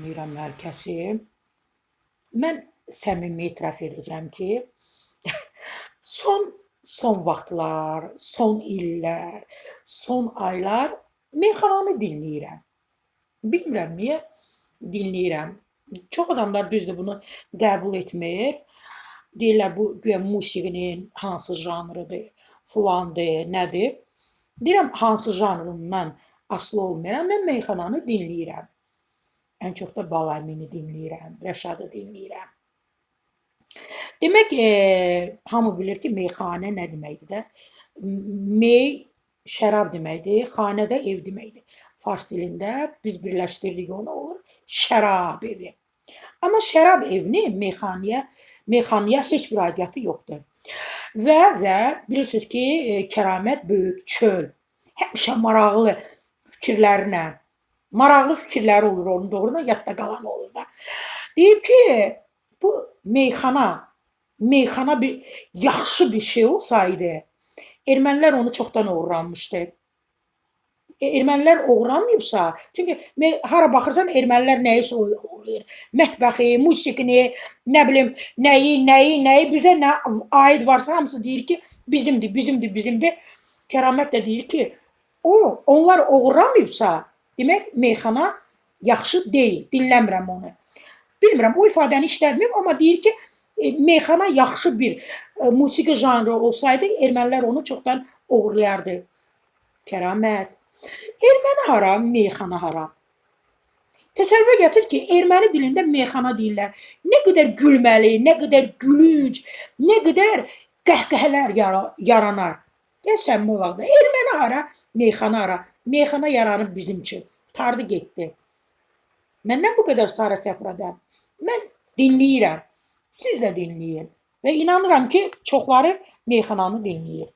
tanıyıram hər kəsi. Mən səmimi etiraf edəcəm ki, son son vaxtlar, son illər, son aylar meyxananı dinləyirəm. Bilmirəm niyə dinləyirəm. Çox adamlar düzdür bunu qəbul etmir. Deyirlər bu güya musiqinin hansı janrıdır, filandır, nədir? Deyirəm hansı janrından asılı olmayaraq mən meyxananı dinləyirəm. Ən çox da Balamini dinləyirəm, Rəşadı dinləyirəm. Demək, eee, hamı bilir ki, meyxanə nə deməkdir də? Mey şərab deməkdir, xanə də ev deməkdir. Fars dilində biz birləşdirdik onu olur şərab evi. Amma şərab evini meyxanaya meyxanaya heç bir aidiyyatı yoxdur. Və və bilirsiniz ki, e, Kəramət böyük çöl. Həmişə maraqlı fikirlərlə, maraqlı fikirləri olur onun doğrudan yadda qalan olur da. Deyir ki, bu meyxana, meyxana bir yaxşı bir şey olsaydı, ermənilər onu çoxdan oğurlanmışdı. E, ermənilər oğurlanmayıbsa, çünki hara baxırsan ermənilər nəyisə oğurlayır. Mətbəxi, musiqini, nə bilim, nəyi, nəyi, nəyi bizə nə aid varsa hamısı deyir ki, bizimdir, bizimdir, bizimdir. Kəramət də deyir ki, o onlar oğurlamayıbsa, demək meyxana yaxşı deyil. Dinləmirəm onu. Bilmirəm, o ifadəni işlətməyib, amma deyir ki, e, meyxana yaxşı bir e, musiqi janrı olsaydı, ermənilər onu çoxdan oğurlayardı. Kəramət. Erməni hara, meyxana hara? Təsəvvürə gətir ki, erməni dilində meyxana deyirlər. Nə qədər gülməli, nə qədər gülünc, nə qədər qəhqəhələr yara- yaranar. Gəl səmimi olaq da. Hara, meyxana hara. Meyxana yaranıb bizim üçün. Tardı getdi. Məndən bu qədər Sara Səfrədə. Mən dinləyirəm. Siz də dinləyin. Və inanıram ki, çoxları meyxananı dinləyir.